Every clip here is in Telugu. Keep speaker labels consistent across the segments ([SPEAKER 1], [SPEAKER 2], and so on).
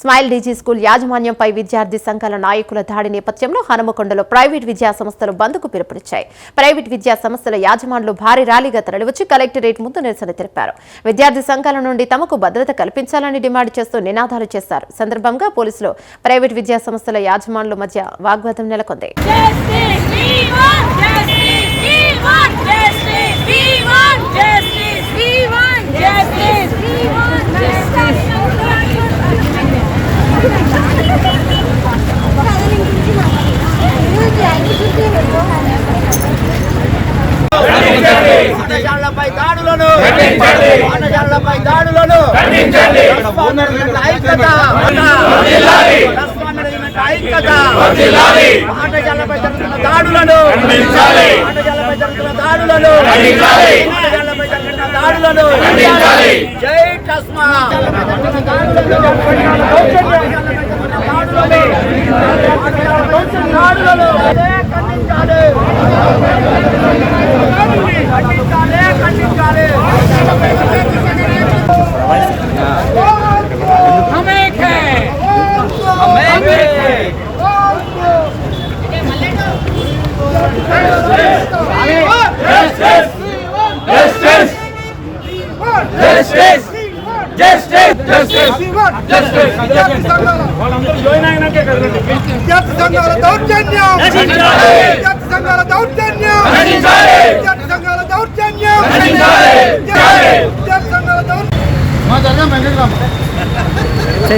[SPEAKER 1] స్మైల్ డీజీ స్కూల్ యాజమాన్యంపై విద్యార్థి సంఘాల నాయకుల దాడి నేపథ్యంలో హనుమకొండలో ప్రైవేట్ విద్యా సంస్థలు బంద్కు పిలుపునిచ్చాయి ప్రైవేట్ విద్యా సంస్థల యాజమానులు భారీ ర్యాలీగా తరలివచ్చి కలెక్టరేట్ ముందు నిరసన తెలిపారు విద్యార్థి సంఘాల నుండి తమకు భద్రత కల్పించాలని డిమాండ్ చేస్తూ నినాదాలు చేశారు సందర్భంగా పోలీసులు ప్రైవేట్ విద్యా సంస్థల యాజమానుల మధ్య వాగ్వాదం నెలకొంది
[SPEAKER 2] Justice! We want justice! We want justice! We want justice!
[SPEAKER 3] పాఠశాలపై దాడులను. పాఠశాలపై దాడులను. ఐక్యత. ఐక్యత. పాఠశాలపై జరుగుతున్న దాడులను. పాఠశాలపై జరుగుతున్న దాడులను. పాఠశాలపై జరుగుతున్న దాడులను. జై చస్మా ఖండించాలి
[SPEAKER 4] విద్యార్థి సంఘాల దౌర్జన్యం విద్యార్థి సంఘాల దౌర్జన్యం విద్యార్థి సంఘాల దౌర్జన్యం విద్యార్థి సంఘాల దౌర్జన్యం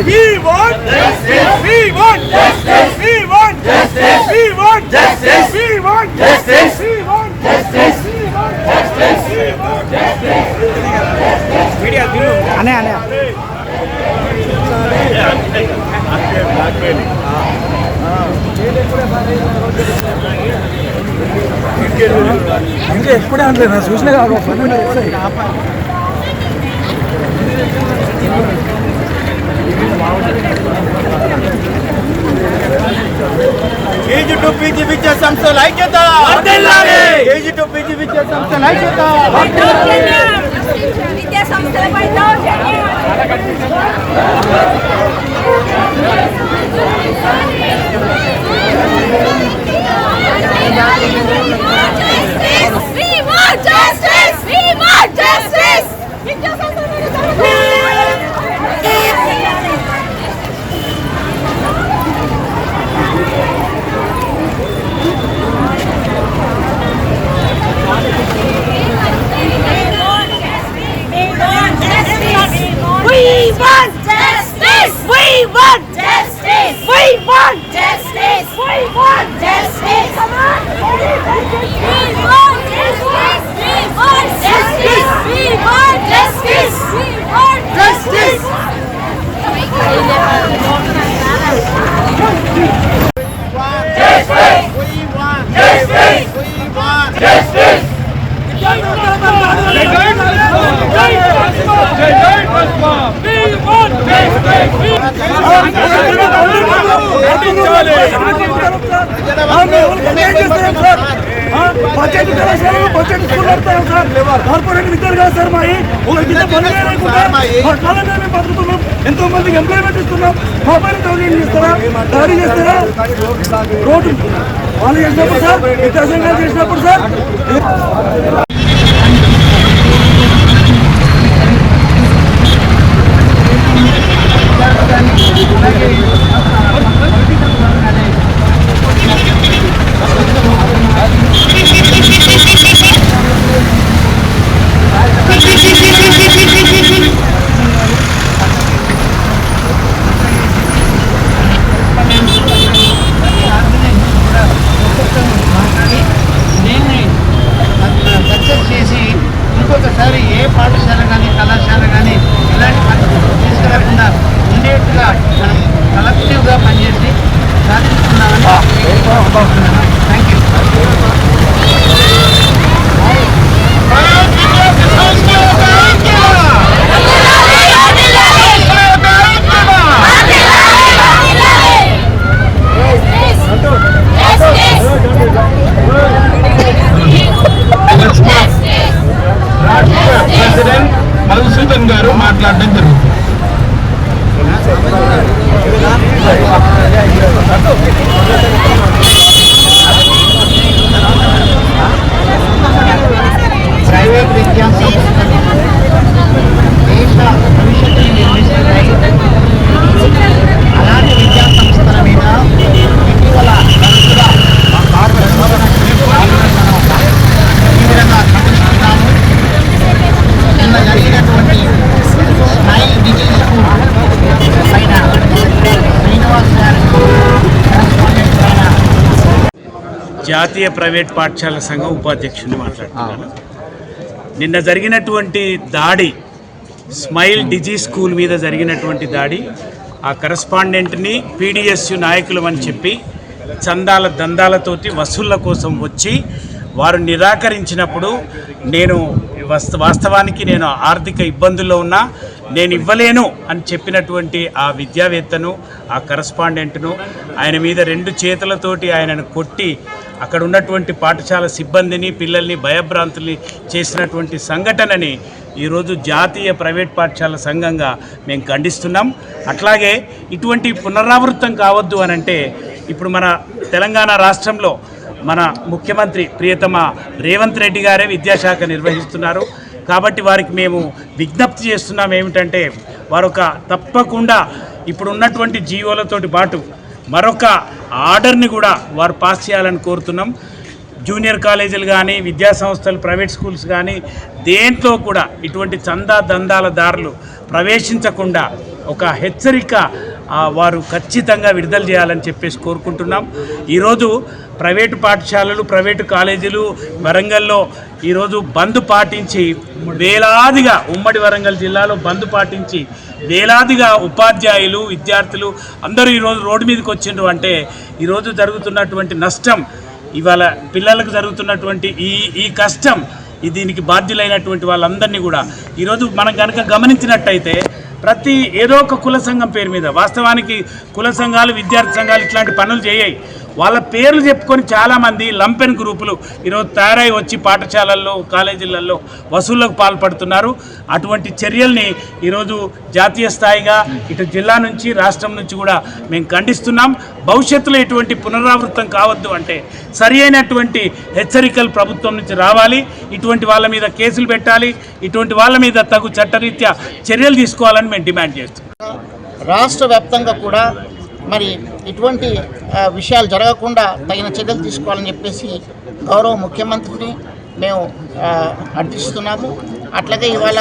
[SPEAKER 4] We want justice. We want justice. We want justice. We want justice. We want justice. We want justice. We want justice. We want justice. Media అనే అనే ఇంకా ఎప్పుడే అనలేదు నా చూసినా
[SPEAKER 3] కేజీ టు పీజీ విద్యా సంస్థల ఐక్యత కేజీ టు పీజీ విద్యా సంస్థల ఐక్యత
[SPEAKER 2] విద్యా సంస్థలపై దౌర్జన్యం We want justice! We want justice! విద్యా సంస్థలపై దౌర్జన్యం We want justice. We want justice. We want justice. We want justice. Come on. We want justice. We want justice. We want justice. We want justice.
[SPEAKER 3] Justice! We want justice! We want justice!
[SPEAKER 4] Budget కళాశాలలో బడ్జెట్ స్కూల్ నడుపుతాం సార్? కార్పొరేట్ విద్యలు కాదు సార్ మా ఒక కింద పని లేకుండా మా కాలంలో మేము బతుకుతున్నాం. ఎంతో మందికి ఎంప్లాయ్మెంట్ ఇస్తున్నాం. మా పైన దౌర్జన్యం చేస్తారా దాడి చేస్తారా? రోడ్డు వాళ్ళు చేసినప్పుడు సార్ విద్యా సంఘాలు చేసినప్పుడు సార్.
[SPEAKER 3] Bakın.
[SPEAKER 5] జాతీయ ప్రైవేట్ పాఠశాల సంఘం ఉపాధ్యక్షుడిని మాట్లాడుతున్నాను. నిన్న జరిగినటువంటి దాడి స్మైల్ డిజీ స్కూల్ మీద జరిగినటువంటి దాడి ఆ కరస్పాండెంట్ని పీడిఎస్యు నాయకులు అని చెప్పి చందాల దందాలతోటి వసూళ్ళ కోసం వచ్చి వారు నిరాకరించినప్పుడు నేను వస్త వాస్తవానికి నేను ఆర్థిక ఇబ్బందుల్లో ఉన్నా నేను ఇవ్వలేను అని చెప్పినటువంటి ఆ విద్యావేత్తను ఆ కరస్పాండెంట్ను ఆయన మీద రెండు చేతులతోటి ఆయనను కొట్టి అక్కడ ఉన్నటువంటి పాఠశాల సిబ్బందిని పిల్లల్ని భయభ్రాంతుల్ని చేసినటువంటి సంఘటనని ఈరోజు జాతీయ ప్రైవేట్ పాఠశాల సంఘంగా మేము ఖండిస్తున్నాం. అట్లాగే ఇటువంటి పునరావృతం కావద్దు అని అంటే ఇప్పుడు మన తెలంగాణ రాష్ట్రంలో మన ముఖ్యమంత్రి ప్రియతమ రేవంత్ రెడ్డి గారే విద్యాశాఖ నిర్వహిస్తున్నారు. కాబట్టి వారికి మేము విజ్ఞప్తి చేస్తున్నాం ఏమిటంటే వారొక తప్పకుండా ఇప్పుడు ఉన్నటువంటి జీవోలతోటి పాటు మరొక ఆర్డర్ని కూడా వారు పాస్ చేయాలని కోరుతున్నాం. జూనియర్ కాలేజీలు కానీ విద్యా సంస్థలు ప్రైవేట్ స్కూల్స్ కానీ దేంట్లో కూడా ఇటువంటి చందా దందాల దారులు ప్రవేశించకుండా ఒక హెచ్చరిక వారు ఖచ్చితంగా విడుదల చేయాలని చెప్పేసి కోరుకుంటున్నాం. ఈరోజు ప్రైవేటు పాఠశాలలు ప్రైవేటు కాలేజీలు వరంగల్లో ఈరోజు బంద్ పాటించి వేలాదిగా ఉమ్మడి వరంగల్ జిల్లాలో బంద్ పాటించి వేలాదిగా ఉపాధ్యాయులు విద్యార్థులు అందరూ ఈరోజు రోడ్డు మీదకి వచ్చిండ్రు అంటే ఈరోజు జరుగుతున్నటువంటి నష్టం ఇవాళ పిల్లలకు జరుగుతున్నటువంటి ఈ ఈ కష్టం దీనికి బాధ్యులైనటువంటి వాళ్ళందరినీ కూడా ఈరోజు మనం కనుక గమనించినట్టయితే ప్రతి ఏదో ఒక కుల సంఘం పేరు మీద. వాస్తవానికి కుల సంఘాలు విద్యార్థి సంఘాలు ఇట్లాంటి పనులు చేయాయి. వాళ్ళ పేర్లు చెప్పుకొని చాలామంది లంపెన్ గ్రూపులు ఈరోజు తయారై వచ్చి పాఠశాలల్లో కాలేజీలలో వసూళ్ళకు పాల్పడుతున్నారు. అటువంటి చర్యల్ని ఈరోజు జాతీయ స్థాయిగా ఇటు జిల్లా నుంచి రాష్ట్రం నుంచి కూడా మేము ఖండిస్తున్నాం. భవిష్యత్తులో ఇటువంటి పునరావృతం కావద్దు అంటే సరి అయినటువంటి హెచ్చరికలు ప్రభుత్వం నుంచి రావాలి. ఇటువంటి వాళ్ళ మీద కేసులు పెట్టాలి. ఇటువంటి వాళ్ళ మీద తగు చట్టరీత్యా చర్యలు తీసుకోవాలని మేము డిమాండ్ చేస్తున్నాం.
[SPEAKER 6] రాష్ట్ర వ్యాప్తంగా కూడా మరి ఇటువంటి విషయాలు జరగకుండా తగిన చర్యలు తీసుకోవాలని చెప్పేసి గౌరవ ముఖ్యమంత్రిని మేము అర్థిస్తున్నాము. అట్లాగే ఇవాళ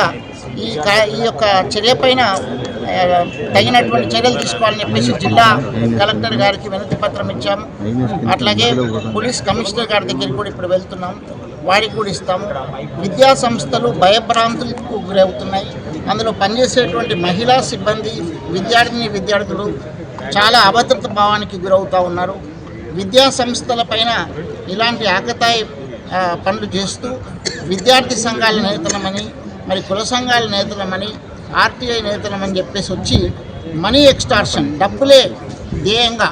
[SPEAKER 6] ఈ ఈ యొక్క చర్య పైన తగినటువంటి చర్యలు తీసుకోవాలని చెప్పేసి జిల్లా కలెక్టర్ గారికి వినతి పత్రం ఇచ్చాము. అట్లాగే పోలీస్ కమిషనర్ గారి దగ్గరికి కూడా ఇప్పుడు వెళ్తున్నాం. వారికి కూడా ఇస్తాము. విద్యా సంస్థలు భయభ్రాంతులకు గురవుతున్నాయి. అందులో పనిచేసేటువంటి మహిళా సిబ్బంది విద్యార్థిని విద్యార్థులు చాలా అభద్రత భావానికి గురవుతూ ఉన్నారు. విద్యా సంస్థలపైన ఇలాంటి ఆకతాయి పనులు చేస్తూ విద్యార్థి సంఘాల నేతలమని మరి కుల సంఘాల నేతలమని ఆర్టీఐ నేతలమని చెప్పేసి వచ్చి మనీ ఎక్స్టార్షన్ డబ్బులే ధ్యేయంగా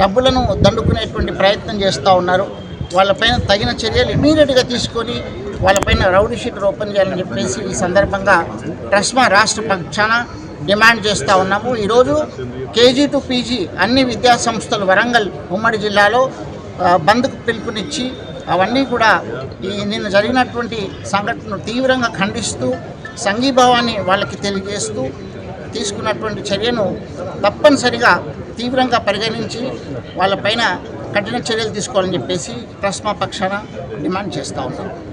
[SPEAKER 6] డబ్బులను దండుకునేటువంటి ప్రయత్నం చేస్తూ ఉన్నారు. వాళ్ళపైన తగిన చర్యలు ఇమీడియట్గా తీసుకొని వాళ్ళపైన రౌడీ షీటర్ ఓపెన్ చేయాలని చెప్పేసి ఈ సందర్భంగా ట్రస్మా రాష్ట్ర పక్షాన డిమాండ్ చేస్తూ ఉన్నాము. ఈరోజు కేజీ టు పీజీ అన్ని విద్యా సంస్థలు వరంగల్ ఉమ్మడి జిల్లాలో బంద్కు పిలుపునిచ్చి అవన్నీ కూడా ఈ నిన్న జరిగినటువంటి సంఘటనను తీవ్రంగా ఖండిస్తూ సంఘీభావాన్ని వాళ్ళకి తెలియజేస్తూ తీసుకున్నటువంటి చర్యను తప్పనిసరిగా తీవ్రంగా పరిగణించి వాళ్ళపైన కఠిన చర్యలు తీసుకోవాలని చెప్పేసి ట్రస్మా పక్షాన డిమాండ్ చేస్తూ ఉన్నాం.